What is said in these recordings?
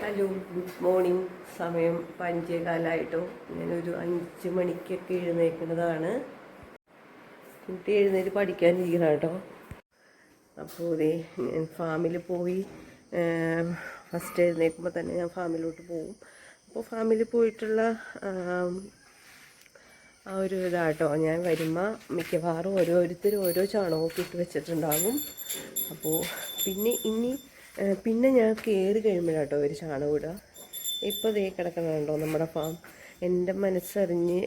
Hello good morning. സമയം പഞ്ചേകാലായിട്ടോ. ഞാനൊരു അഞ്ച് മണിക്കൊക്കെ എഴുന്നേക്കുന്നതാണ് എന്നിട്ട് എഴുന്നേറ്റ് പഠിക്കാനിരിക്കണം കേട്ടോ. അപ്പോൾ ഇതേ ഞാൻ ഫാമിൽ പോയി. ഫസ്റ്റ് എഴുന്നേൽക്കുമ്പോൾ തന്നെ ഞാൻ ഫാമിലോട്ട് പോകും. അപ്പോൾ ഫാമിൽ പോയിട്ടുള്ള ആ ഒരു ഇതാട്ടോ. ഞാൻ വരുമ്പോൾ മിക്കവാറും ഓരോരുത്തരും ഓരോ ചാണകമൊക്കെ ഇട്ട് വെച്ചിട്ടുണ്ടാകും. അപ്പോൾ പിന്നെ ഇനി പിന്നെ ഞാൻ കയറി കഴിയുമ്പോഴാട്ടോ ഒരു ചാണകം ഇടുക. ഇപ്പോൾ ദേ കിടക്കണുണ്ടോ നമ്മുടെ ഫാം എന്റെ മനസ്സറിഞ്ഞ്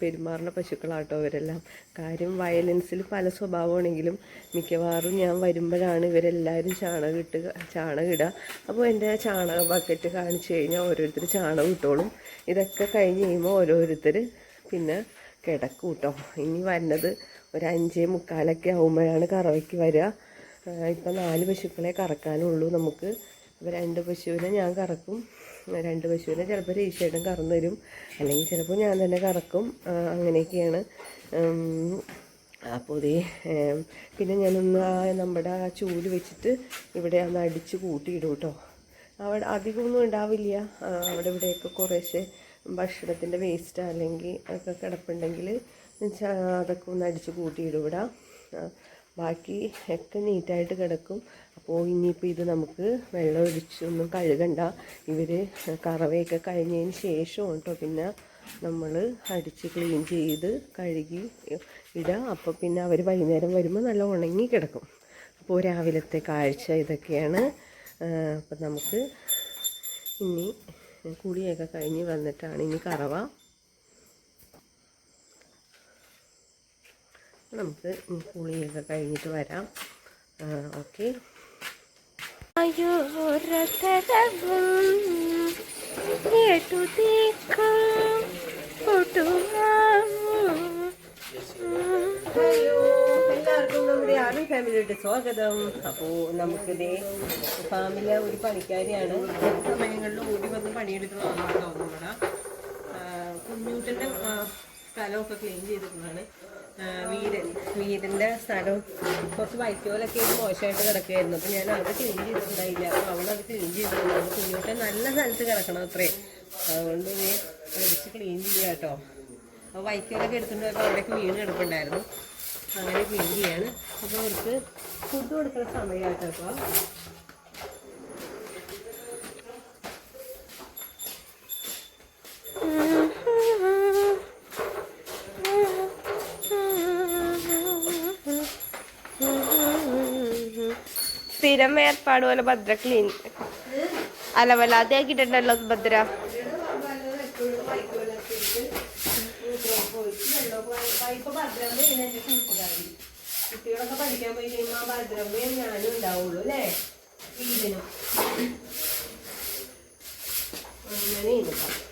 പെരുമാറുന്ന പശുക്കളാട്ടോ ഇവരെല്ലാം. കാര്യം വയലൻസിൽ പല സ്വഭാവമാണെങ്കിലും മിക്കവാറും ഞാൻ വരുമ്പോഴാണ് ഇവരെല്ലാവരും ചാണകം ഇട്ട് ചാണകം ഇടുക. അപ്പോൾ എന്റെ ചാണക ബക്കറ്റ് കാണിച്ചു കഴിഞ്ഞാൽ ഓരോരുത്തർ ചാണകം ഇട്ടോളും. ഇതൊക്കെ കഴിഞ്ഞ് കഴിയുമ്പോൾ ഓരോരുത്തർ പിന്നെ കിടക്കൂട്ടോ. കേട്ടോ ഇനി വരുന്നത് ഒരു അഞ്ചേ മുക്കാലൊക്കെ ആകുമ്പോഴാണ് കറവയ്ക്ക് വരിക. ഇപ്പം നാല് പശുക്കളെ കറക്കാനുള്ളൂ നമുക്ക്. അപ്പോൾ രണ്ട് പശുവിനെ ഞാൻ കറക്കും. രണ്ട് പശുവിനെ ചിലപ്പോൾ രജിസ്റ്റേഷൻ കറന്നു തരും. അല്ലെങ്കിൽ ചിലപ്പോൾ ഞാൻ തന്നെ കറക്കും. അങ്ങനെയൊക്കെയാണ്. അപ്പോൾ ഇതേ പിന്നെ ഞാനൊന്ന് ആ നമ്മുടെ ആ ചൂൽ വെച്ചിട്ട് ഇവിടെ ഒന്ന് അടിച്ച് കൂട്ടിയിടും കേട്ടോ. അവിടെ അധികമൊന്നും ഉണ്ടാവില്ല. അവിടെ ഇവിടെയൊക്കെ കുറേശ്ശെ ഭക്ഷണത്തിന്റെ വേസ്റ്റ് അല്ലെങ്കിൽ ഒക്കെ കിടപ്പുണ്ടെങ്കിൽ അതൊക്കെ ഒന്ന് അടിച്ച് കൂട്ടിയിടും ഇവിടെ. ബാക്കി ഒക്കെ നീറ്റായിട്ട് കിടക്കും. അപ്പോൾ ഇനിയിപ്പോൾ ഇത് നമുക്ക് വെള്ളം ഒഴിച്ചൊന്നും കഴുകണ്ട. ഇവർ കറവയൊക്കെ കഴിഞ്ഞതിന് ശേഷം കേട്ടോ പിന്നെ നമ്മൾ അടിച്ച് ക്ലീൻ ചെയ്ത് കഴുകി ഇടുക അപ്പോൾ പിന്നെ അവർ വൈകുന്നേരം വരുമ്പോൾ നല്ല ഉണങ്ങി കിടക്കും. അപ്പോൾ രാവിലത്തെ കാഴ്ച ഇതൊക്കെയാണ്. അപ്പം നമുക്ക് ഇനി കുളിയൊക്കെ കഴിഞ്ഞ് വന്നിട്ടാണ് ഇനി കറവ. നമുക്ക് കുളിയൊക്കെ കഴിഞ്ഞിട്ട് വരാം. ഓക്കെ. ഹലോ എല്ലാവർക്കും നമ്മുടെ ആമി ഫാമിലിയുടെ സ്വാഗതം. അപ്പോൾ നമുക്കിതേ ഫാമിലെ ഒരു പണിക്കാരിയാണ്. സമയങ്ങളിൽ ഓടി വന്ന് പണിയെടുക്കുന്നതാണ് കേട്ടോ ആ, കുഞ്ഞൂട്ടന്റെ സ്ഥലമൊക്കെ ക്ലീൻ ചെയ്തിട്ടുള്ളതാണ്. വീരൻ വീരന്റെ സ്ഥലം കുറച്ച് വൈക്കോലൊക്കെ മോശമായിട്ട് കിടക്കുകയായിരുന്നു അപ്പോൾ ഞാൻ അവിടെ ക്ലീൻ ചെയ്തിട്ടുണ്ടായില്ല. അപ്പോൾ അവളത് ക്ലീൻ ചെയ്തിട്ടുണ്ടായിരുന്നു കുഞ്ഞൂട്ടൻ നല്ല സ്ഥലത്ത് കിടക്കണം അത്രേ. അതുകൊണ്ട് ഇനി അടിച്ച് ക്ലീൻ ചെയ്യുക കേട്ടോ. അപ്പോൾ വൈക്കോലൊക്കെ എടുത്തുകൊണ്ട് അവിടേക്ക് വീണ് കിടപ്പുണ്ടായിരുന്നു. അങ്ങനെ ക്ലീൻ ചെയ്യാണ്. അപ്പോൾ അവർക്ക് ഫുഡ് കൊടുക്കുന്ന സമയമായിട്ടോ അപ്പോൾ സ്ഥിരം ഏർപ്പാട് പോലെ ഭദ്ര ക്ലീൻ അലവലാതെ ആക്കിയിട്ടുണ്ടല്ലോ ഭദ്ര. കുട്ടികളൊക്കെ പഠിക്കാൻ പോയി കഴിയുമ്പോൾ ഭദ്രമ്മയും ഞാനും ഉണ്ടാവുള്ളൂ അല്ലേ വീടിനും അങ്ങനെയാണ്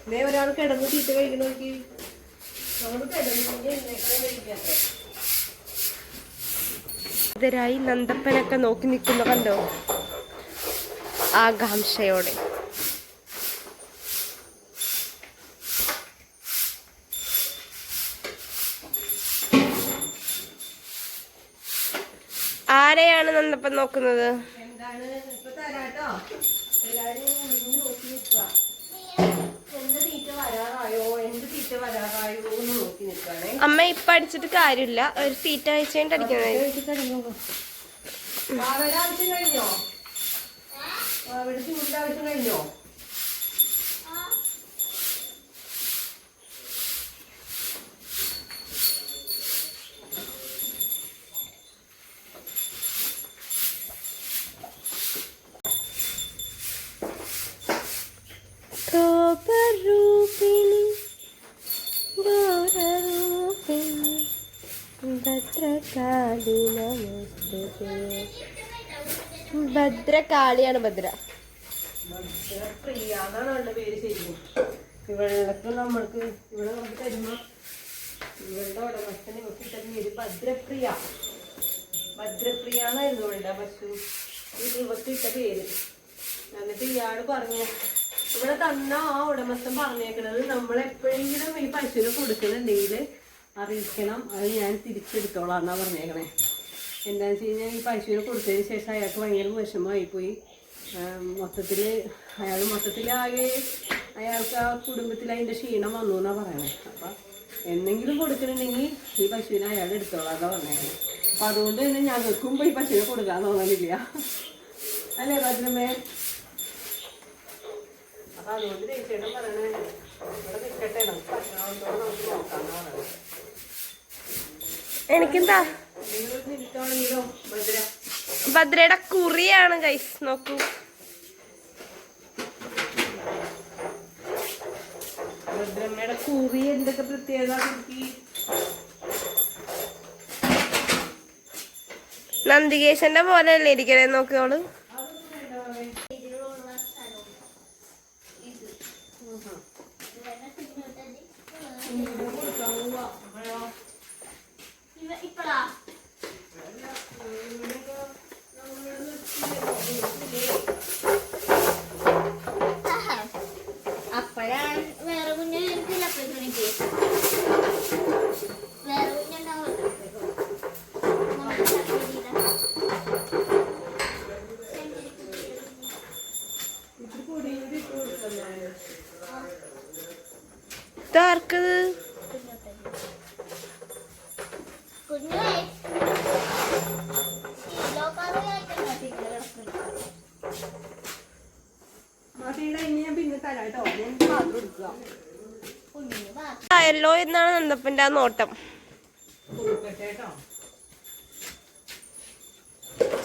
ഇതേ ഒരാൾ കിടന്ന് തീറ്റ കഴിക്കണ നമ്മൾ നമ്മൾ കിടന്നു കഴിക്കാത്തേ? ഭദ്രായി നന്ദപ്പനൊക്കെ നോക്കി നിൽക്കുന്നു കണ്ടോ? ആകാംക്ഷയോടെ. ആരെയാണ് നന്ദപ്പൻ നോക്കുന്നത്? എന്താണ്? തരാട്ടോ. എല്ലാരും അമ്മ ഇപ്പൊ അടിച്ചിട്ട് കാര്യമില്ല. ഒരു സീറ്റ് അയച്ചു കഴിഞ്ഞിട്ട് അടിക്കുന്നത് വാവയുടെ ആവശ്യം കഴിഞ്ഞോ? ഭദ്രകാളിയാണ് ഭദ്ര. ഇവളൊക്കെ നമ്മൾക്ക് ഭദ്രപ്രിയ. എന്നായിരുന്നു ഇവളുടെ പശു. ഇത് ഇവർക്ക് ഇട്ട പേര്. എന്നിട്ട് ഇയാൾ പറഞ്ഞു ഇവിടെ തന്ന ആ ഉടമസ്ഥൻ പറഞ്ഞേക്കണത്. നമ്മൾ എപ്പോഴെങ്കിലും ഈ പശുവിനെ കൊടുക്കുന്നുണ്ടെങ്കിൽ അറിയിക്കണം. അത് ഞാൻ തിരിച്ചെടുത്തോളാം എന്നാ പറഞ്ഞേക്കണേ. എന്താണെന്ന് വെച്ച് കഴിഞ്ഞാൽ ഈ പശുവിനെ കൊടുത്തതിന് ശേഷം അയാൾക്ക് ഭയങ്കര വിഷമമായിപ്പോയി. മൊത്തത്തിൽ അയാൾ മൊത്തത്തിലാകെ അയാൾക്ക് ആ കുടുംബത്തിൽ അതിന്റെ ക്ഷീണം വന്നു എന്നാണ് പറയുന്നത് അപ്പം എന്തെങ്കിലും കൊടുക്കണമെങ്കിൽ ഈ പശുവിനെ അയാൾ എടുത്തോളാം അതാ പറഞ്ഞത് അപ്പം അതുകൊണ്ട് തന്നെ ഞങ്ങൾക്കും ഈ പശുവിനെ കൊടുക്കാൻ തോന്നണില്ല. അല്ലേ ഭദ്രമേ? അപ്പം അതുകൊണ്ട് ചേച്ചിയുടെ പറയണേ ഇവിടെ നിൽക്കട്ടെ നമുക്ക് ഭക്ഷണത്തോടെ നമുക്ക് നോക്കാമെന്നാണ് എനിക്കെന്താ? ഭദ്രയുടെ കുറിയാണ് ഗൈസ് നോക്കൂ. ഭദ്രമ്മയുടെ കുറി എന്തൊക്കെ പ്രത്യേകത നന്ദികേശന്റെ പോലെ അല്ലേ ഇരിക്കണേ നോക്കിയോൾ അപ്പോഴാണ് വേറെ കുഞ്ഞ് എനിക്കില്ല അപ്പോഴേക്കും എനിക്ക് വേറെ കുഞ്ഞുണ്ടാവുമല്ലോ നമ്മുടെ ചക്കരയുടെ. ഇതാർക്കത് കുഞ്ഞു മാട്ടിയുടെ ഇനി ഞാൻ പിന്നെ തരാം കേട്ടോ ഞാൻ പാത്രം എടുക്കുക കുഞ്ഞിന് ബാക്കി ആയല്ലോ ആ നോട്ടം.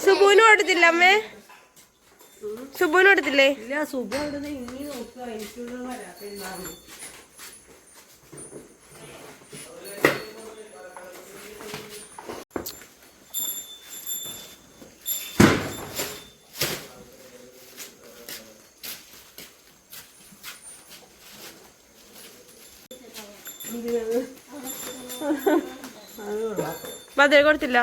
സുബുവിന് കൊടുത്തില്ല അമ്മേ? സുബുവിന് കൊടുത്തില്ലേ ഇല്ല സുഖം അവിടുന്ന് ഭദ്ര കൊടുത്തില്ല.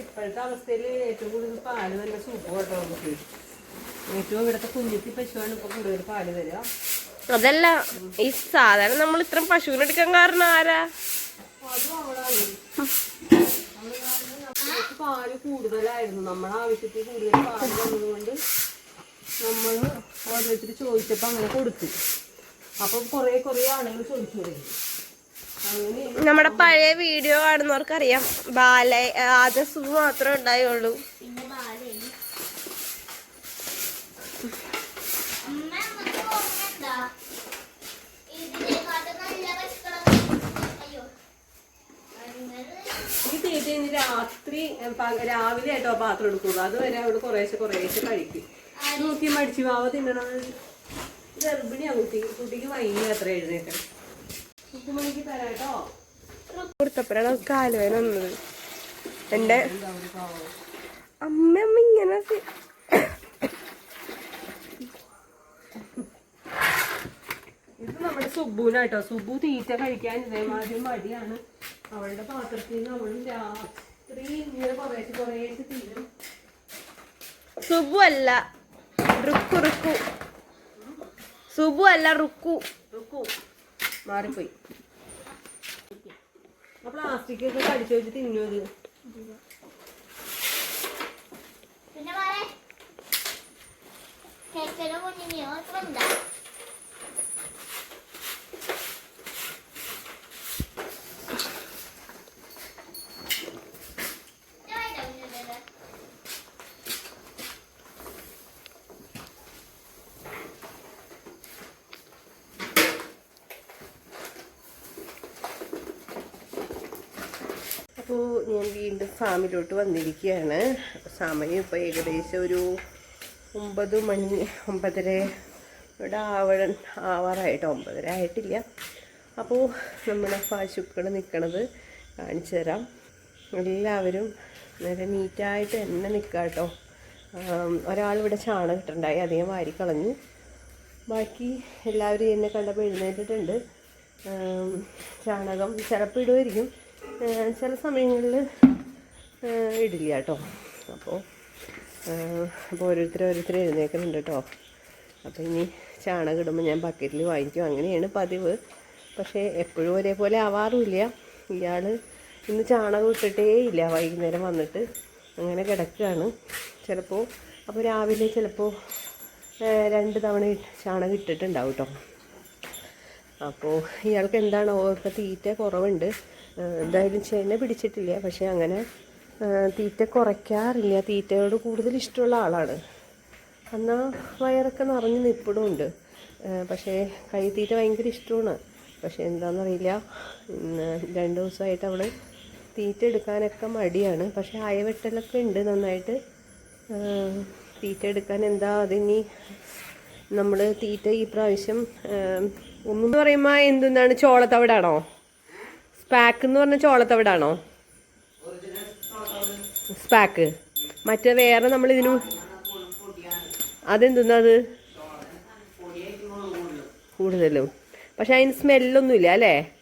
ഇപ്പോഴത്തെ അവസ്ഥയിൽ ഏറ്റവും കൂടുതൽ പാൽ തന്നെ സൂപ്പ് കേട്ടോ നമുക്ക്. ഏറ്റവും ഇവിടുത്തെ കുഞ്ഞിത്തി പശുവാണ് ഇപ്പൊ കൂടുതൽ പാൽ തരിക അതല്ല ഈ സാധാരണ നമ്മൾ ഇത്ര പശുവിനെ എടുക്കാൻ കാരണം ആരാ? പാൽ കൂടുതലായിരുന്നു. നമ്മുടെ ആവശ്യത്തിൽ കൂടുതൽ പാൽ വന്നതുകൊണ്ട് നമ്മൾ ഓരോരുത്തർ ചോദിച്ചപ്പോൾ അങ്ങനെ കൊടുത്തു. അപ്പം കുറേ കുറേ ആളുകൾ ചോദിച്ചു തുടങ്ങി നമ്മുടെ പഴയ വീഡിയോ കാണുന്നവർക്കറിയാം ബാല ആദ്യം സുബു മാത്രമേ ഉണ്ടായുള്ളൂ പിന്നെ ബാലയും അമ്മ അമ്മയ്ക്ക് ഓർമ്മയുണ്ടോ ഇതിനെക്കാട്ടും നല്ല പശുക്കളൊക്കെ അയ്യോ അങ്ങനെ ഈ തീറ്റ ഇനി രാത്രി രാവിലെ ആയിട്ടോ പാത്രം എടുക്കുള്ളൂ. അതുവരെ അവിടെ കുറേശ്ശെ കുറേശ്ശെ കഴിക്കും. നോക്കി മടിച്ചു മാവ തിന്നണം ഗർഭിണിയാ കുട്ടി കുട്ടിക്ക് വൈകി അത്ര എഴുന്നേക്കണം മണിക്ക് തരാട്ടോ കൊടുത്തപ്പോഴാണ് കാലുവേന വന്നത്. ഒരു അമ്മ അമ്മ ഇങ്ങനെ ഇത് നമ്മുടെ സുബുനാട്ടോ സുബു തീറ്റ കഴിക്കാൻ ഇതേമാതിരി മടിയാണ്. അവളുടെ പാത്രത്തിൽ നിന്ന് അവളും രാത്രി സുബു അല്ല റുക്കു റുക്കു. സുബു അല്ല റുക്കു. റുക്കു. മാറിപ്പോയി. ആ പ്ലാസ്റ്റിക് ഒക്കെ കടിച്ചു വെച്ച് തിന്നു അത്. പിന്നെ കുഞ്ഞിനെയോ? എന്താ അപ്പോൾ ഞാൻ വീണ്ടും ഫാമിലോട്ട് വന്നിരിക്കുകയാണ്. സമയം ഇപ്പോൾ ഏകദേശം ഒരു ഒമ്പത് മണി ഒമ്പതര ഇവിടെ ആവ ആവാറായിട്ട് ഒമ്പതര ആയിട്ടില്ല. അപ്പോൾ നമ്മുടെ പശുക്കൾ നിൽക്കണത് കാണിച്ചു തരാം. എല്ലാവരും നേരെ നീറ്റായിട്ട് തന്നെ നിൽക്കുക കേട്ടോ ഒരാളിവിടെ ചാണകം ഇട്ടുണ്ടായി അധികം വാരിക്കളഞ്ഞു ബാക്കി എല്ലാവരും എന്നെ കണ്ടപ്പോൾ എഴുന്നേറ്റിട്ടുണ്ട്. ചാണകം ചിലപ്പോൾ ഇടുമായിരിക്കും ചില സമയങ്ങളിൽ ഇടില്ല കേട്ടോ. അപ്പോൾ അപ്പോൾ ഓരോരുത്തർ ഓരോരുത്തർ എഴുന്നേക്കുന്നുണ്ട് കേട്ടോ. അപ്പോൾ ഇനി ചാണകം ഇടുമ്പോൾ ഞാൻ ബക്കറ്റിൽ വാങ്ങിക്കും. അങ്ങനെയാണ് പതിവ്. പക്ഷേ എപ്പോഴും ഒരേപോലെ ആവാറുമില്ല. ഇയാൾ ഇന്ന് ചാണകം ഇട്ടിട്ടേ ഇല്ല വൈകുന്നേരം വന്നിട്ട് അങ്ങനെ കിടക്കുകയാണ് ചിലപ്പോൾ അപ്പോൾ രാവിലെ ചിലപ്പോൾ രണ്ട് തവണ ചാണകം ഇട്ടിട്ടുണ്ടാവും കേട്ടോ. അപ്പോൾ ഇയാൾക്ക് എന്താണോ ഇപ്പോൾ തീറ്റ കുറവുണ്ട്. എന്തായാലും ചെന പിടിച്ചിട്ടില്ല. പക്ഷേ അങ്ങനെ തീറ്റ കുറയ്ക്കാറില്ല. തീറ്റയോട് കൂടുതൽ ഇഷ്ടമുള്ള ആളാണ്. എന്നാൽ വയറൊക്കെ നിറഞ്ഞ് നിൽപ്പിടുമുണ്ട് പക്ഷേ കൈത്തീറ്റ ഭയങ്കര ഇഷ്ടമാണ്. പക്ഷേ എന്താണെന്നറിയില്ല രണ്ട് ദിവസമായിട്ട് അവൾ തീറ്റ എടുക്കാനൊക്കെ മടിയാണ്. പക്ഷേ അയവെട്ടലൊക്കെ ഉണ്ട് നന്നായിട്ട്. തീറ്റ എടുക്കാൻ എന്താ അതിനി നമ്മൾ തീറ്റ ഈ പ്രാവശ്യം ഒന്നെന്ന് പറയുമ്പോൾ എന്തെന്നാണ്? ചോളത്തവിടാണോ? സ്പാക്ക് എന്ന് പറഞ്ഞ ചോളത്തവിടാണോ? സ്പാക്ക് മറ്റേ വേറെ നമ്മൾ ഇതിന് അതെന്തുന്നത് അത്? കൂടുതലും. പക്ഷെ അതിന് സ്മെല്ലൊന്നുമില്ല അല്ലേ?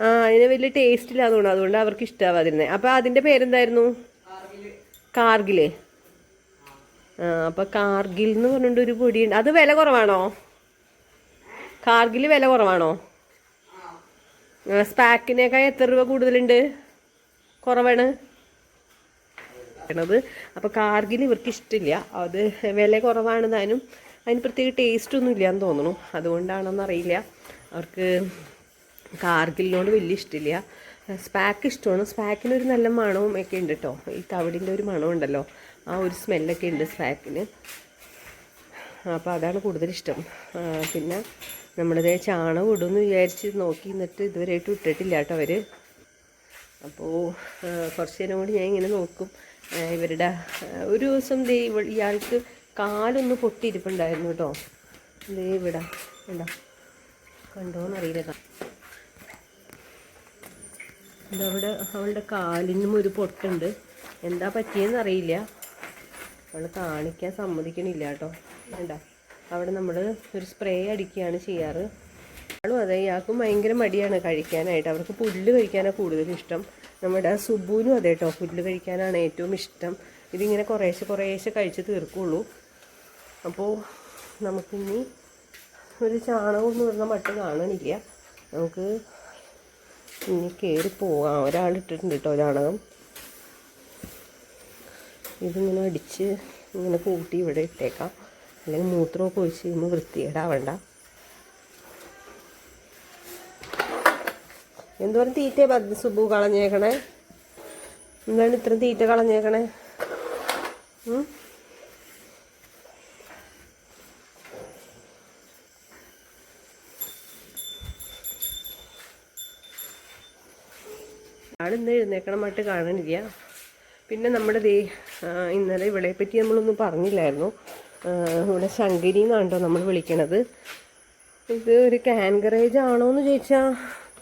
ആ- അതിന് വലിയ ടേസ്റ്റ് ഇല്ല തോന്നുന്നു. അതുകൊണ്ട് അവർക്ക് ഇഷ്ടമാവാതിരുന്നത് അപ്പം അതിന്റെ പേരെന്തായിരുന്നു? കാർഗിൽ ആ അപ്പം കാർഗിൽ എന്ന് പറഞ്ഞിട്ട് ഒരു പൊടിയുണ്ട് അത് വില കുറവാണോ? കാർഗിൽ വില കുറവാണോ? സ്പാക്കിനേക്കാൾ എത്ര രൂപ കൂടുതലുണ്ട്? കുറവാണ്. ത് അപ്പോൾ കാർഗിൽ ഇവർക്ക് ഇഷ്ടമില്ല അത് വില കുറവാണ് താനും അതിന് പ്രത്യേക ടേസ്റ്റ് ഒന്നും എന്ന് തോന്നുന്നു അതുകൊണ്ടാണെന്ന് അറിയില്ല അവർക്ക് കാർഗിലിനോട് വലിയ ഇഷ്ടമില്ല സ്പാക്ക് ഇഷ്ടമാണ്. സ്പാക്കിന് ഒരു നല്ല മണവും ഒക്കെ ഉണ്ട് കേട്ടോ ഈ തവിടിന്റെ ഒരു മണം ഉണ്ടല്ലോ. ആ ഒരു സ്മെല്ലൊക്കെ ഉണ്ട് സ്പാക്കിന്. അപ്പോൾ അതാണ് കൂടുതൽ ഇഷ്ടം. പിന്നെ നമ്മളിത് ചാണകം ഇടുമെന്ന് വിചാരിച്ച് നോക്കി നിന്നിട്ട് ഇതുവരെയായിട്ട് ഇട്ടിട്ടില്ല കേട്ടോ അവർ അപ്പോൾ കുറച്ച് നേരം കൂടി ഞാൻ ഇങ്ങനെ നോക്കും. ഇവരുടെ ഒരു ദിവസം ദേ ഇയാൾക്ക് കാലൊന്ന് പൊട്ടിയിരിപ്പുണ്ടായിരുന്നു കേട്ടോ. ദേ ഇവിടെ ഉണ്ടോ എന്താ അവിടെ അവളുടെ കാലിനും ഒരു പൊട്ടുണ്ട്. എന്താ പറ്റിയെന്ന് അറിയില്ല അവൾ കാണിക്കാൻ സമ്മതിക്കണില്ല കേട്ടോ. വേണ്ട അവിടെ നമ്മൾ ഒരു സ്പ്രേ അടിക്കുകയാണ് ചെയ്യാറ്. ആളും അതെ ഇയാൾക്കും ഭയങ്കര മടിയാണ് കഴിക്കാനായിട്ട്. അവർക്ക് പുല്ല് കഴിക്കാനാണ് കൂടുതൽ ഇഷ്ടം. നമ്മുടെ സുബുവിനും അതെ കേട്ടോ പുല്ല് കഴിക്കാനാണ് ഏറ്റവും ഇഷ്ടം. ഇതിങ്ങനെ കുറേശ്ശെ കുറേശ്ശെ കഴിച്ച് തീർക്കുള്ളൂ. അപ്പോൾ നമുക്കിനി ഒരു ചാണകം എന്ന് പറഞ്ഞ മട്ട് കാണണില്ല. നമുക്ക് ഇനി കയറി പോവാം. ഒരാളിട്ടിട്ടുണ്ട് കേട്ടോ ചാണകം. ഇതിങ്ങനെ അടിച്ച് ഇങ്ങനെ കൂട്ടി ഇവിടെ ഇട്ടേക്കാം. അല്ലെങ്കിൽ മൂത്രമൊക്കെ ഒഴിച്ച് കഴിയുമ്പോൾ വൃത്തികേടാവണ്ട. എന്തോരം തീറ്റ സുബു കളഞ്ഞേക്കണേ? എന്താണ് ഇത്രയും തീറ്റ കളഞ്ഞേക്കണേ? ആളിന്ന് എഴുന്നേക്കണമായിട്ട് കാണണില്ല പിന്നെ നമ്മുടെ ദേ ഇന്നലെ ഇവിടെ പറ്റി നമ്മളൊന്നും പറഞ്ഞില്ലായിരുന്നു. ഇവിടെ ശങ്കരി എന്നാണ് കേട്ടോ നമ്മൾ വിളിക്കണത്. ഇത് ഒരു കാൻകറേജ് ആണോ എന്ന് ചോദിച്ചാൽ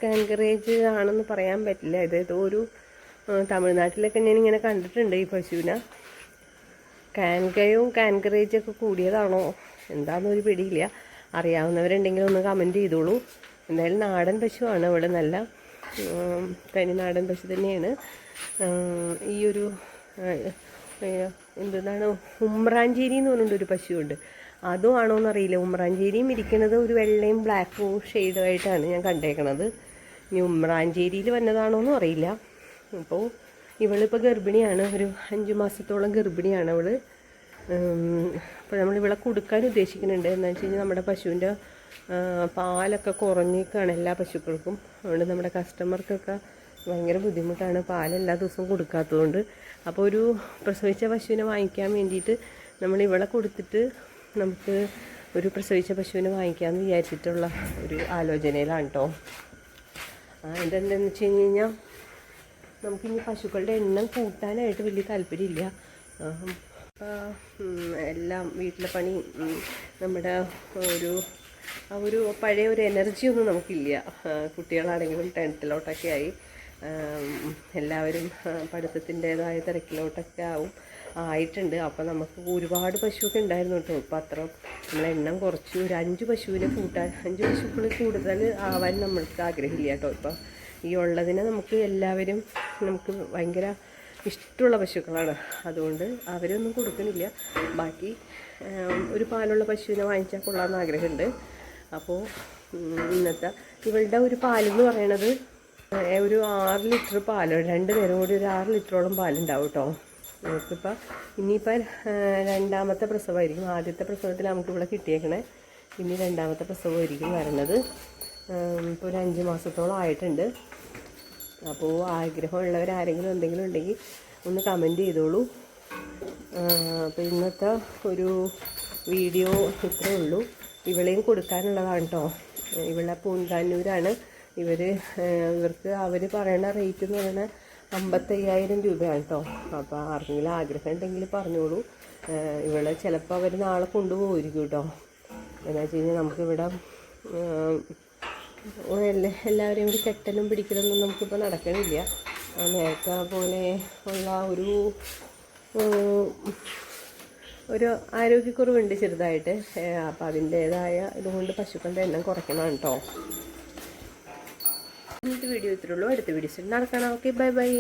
കാൻകറേജ് ആണെന്ന് പറയാൻ പറ്റില്ല. ഇത് ഒരു തമിഴ്നാട്ടിലൊക്കെ ഞാൻ ഇങ്ങനെ കണ്ടിട്ടുണ്ട് ഈ പശുവിനെ. കാൻകയും കാൻകറേജും ഒക്കെ കൂടിയതാണോ? എന്താണെന്നൊരു പിടിയില്ല. അറിയാവുന്നവരുണ്ടെങ്കിൽ ഒന്ന് കമന്റ് ചെയ്തോളൂ. എന്തായാലും നാടൻ പശുവാണ് ഇവിടെ നല്ല തനി നാടൻ പശു തന്നെയാണ്. ഈ ഒരു എന്താണ് ഉമ്രാഞ്ചേരി എന്ന് പറഞ്ഞിട്ട് ഒരു പശുവുണ്ട്. അതും ആണോ എന്നറിയില്ല ഉമ്രാഞ്ചേരിയും ഇരിക്കുന്നത് ഒരു വെള്ളയും ബ്ലാക്കും ഷെയ്ഡുമായിട്ടാണ് ഞാൻ കണ്ടേക്കണത്. ഇനി ഉമ്രാഞ്ചേരിയിൽ വന്നതാണോ എന്നും അറിയില്ല. അപ്പോൾ ഇവളിപ്പോൾ ഗർഭിണിയാണ്. ഒരു അഞ്ച് മാസത്തോളം ഗർഭിണിയാണ് അവൾ അപ്പോൾ നമ്മൾ ഇവളെ കൊടുക്കാൻ ഉദ്ദേശിക്കുന്നുണ്ട്. എന്താണെന്ന് വെച്ച് കഴിഞ്ഞാൽ നമ്മുടെ പശുവിന്റെ പാലൊക്കെ കുറഞ്ഞേക്കാണ് എല്ലാ പശുക്കൾക്കും. അതുകൊണ്ട് നമ്മുടെ കസ്റ്റമർക്കൊക്കെ ഭയങ്കര ബുദ്ധിമുട്ടാണ്. പാലെല്ലാ ദിവസവും കൊടുക്കാത്തതുകൊണ്ട്. അപ്പോൾ ഒരു പ്രസവിച്ച പശുവിനെ വാങ്ങിക്കാൻ വേണ്ടിയിട്ട് നമ്മൾ ഇവളെ കൊടുത്തിട്ട് നമുക്ക് ഒരു പ്രസവിച്ച പശുവിനെ വാങ്ങിക്കാമെന്ന് വിചാരിച്ചിട്ടുള്ള ഒരു ആലോചനയിലാണ് കേട്ടോ ആ എന്താണെന്ന് വെച്ച് കഴിഞ്ഞ് കഴിഞ്ഞാൽ നമുക്കിനി പശുക്കളുടെ എണ്ണം കൂട്ടാനായിട്ട് വലിയ താല്പര്യമില്ല. എല്ലാം വീട്ടിലെ പണി നമ്മുടെ ഒരു ആ ഒരു പഴയ ഒരു എനർജി ഒന്നും നമുക്കില്ല. കുട്ടികളാണെങ്കിലും ടെൻത്തിലോട്ടൊക്കെ ആയി. എല്ലാവരും പഠിത്തത്തിന്റെതായ തിരക്കിലോട്ടൊക്കെ ആവും. ആയിട്ടുണ്ട്. അപ്പോൾ നമുക്ക് ഒരുപാട് പശുവൊക്കെ ഉണ്ടായിരുന്നു കേട്ടോ. ഇപ്പോൾ അത്ര നമ്മൾ എണ്ണം കുറച്ച്. ഒരു അഞ്ച് പശുവിനെ കൂട്ടാൻ അഞ്ച് പശുക്കൾ കൂടുതൽ ആവാൻ നമ്മൾക്ക് ആഗ്രഹമില്ല കേട്ടോ. ഇപ്പോൾ ഈ ഉള്ളതിനെ നമുക്ക് എല്ലാവരും നമുക്ക് ഭയങ്കര ഇഷ്ടമുള്ള പശുക്കളാണ്. അതുകൊണ്ട് അവരൊന്നും കൊടുക്കുന്നില്ല. ബാക്കി ഒരു പാലുള്ള പശുവിനെ വാങ്ങിച്ചാൽ കൊള്ളാമെന്ന് ആഗ്രഹമുണ്ട്. അപ്പോൾ ഇന്നത്തെ ഇവളുടെ ഒരു പാലെന്ന് പറയണത് ഒരു ആറ് ലിറ്റർ പാലോ. രണ്ട് നേരം കൂടി ഒരു ആറ് ലിറ്ററോളം പാലുണ്ടാവും കേട്ടോ. നമുക്കിപ്പോൾ ഇനിയിപ്പോൾ രണ്ടാമത്തെ പ്രസവമായിരിക്കും. ആദ്യത്തെ പ്രസവത്തിൽ നമുക്കിവിടെ കിട്ടിയേക്കണേ. ഇനി രണ്ടാമത്തെ പ്രസവമായിരിക്കും വരണത്. ഇപ്പോൾ ഒരു അഞ്ച് മാസത്തോളം ആയിട്ടുണ്ട്. അപ്പോൾ ആഗ്രഹമുള്ളവർ ആരെങ്കിലും എന്തെങ്കിലും ഉണ്ടെങ്കിൽ ഒന്ന് കമന്റ് ചെയ്തോളൂ. അപ്പോൾ ഇന്നത്തെ ഒരു വീഡിയോ ഇത്രേ ഉള്ളൂ. ഇവളെയും കൊടുക്കാനുള്ളതാണ് കേട്ടോ ഇവളെ പൂന്താന്നൂരാണ് ഇവർ ഇവർക്ക് അവർ പറയുന്ന റേറ്റ് എന്ന് പറയുന്നത് അമ്പത്തയ്യായിരം രൂപയാണ് കേട്ടോ അപ്പോൾ ആർക്കെങ്കിലും ആഗ്രഹം ഉണ്ടെങ്കിൽ പറഞ്ഞോളൂ ഇവിടെ ചിലപ്പോൾ അവർ നാളെ കൊണ്ടുപോയിരിക്കും കേട്ടോ എന്താ വെച്ച് കഴിഞ്ഞാൽ നമുക്കിവിടെ എല്ലാവരെയും കൂടി കെട്ടലും പിടിക്കലൊന്നും നമുക്കിപ്പോൾ നടക്കണില്ല. നേരത്തെ പോലെ ഉള്ള ഒരു ഒരു ആരോഗ്യക്കുറവുണ്ട് ചെറുതായിട്ട്. അപ്പോൾ അതിന്റേതായ ഇതുകൊണ്ട് പശുക്കളുടെ എണ്ണം കുറയ്ക്കണം കേട്ടോ ഇന്നത്തെ വീഡിയോ ഇത്രയുള്ളൂ അടുത്ത വീഡിയോസ് നടക്കണം. Okay bye bye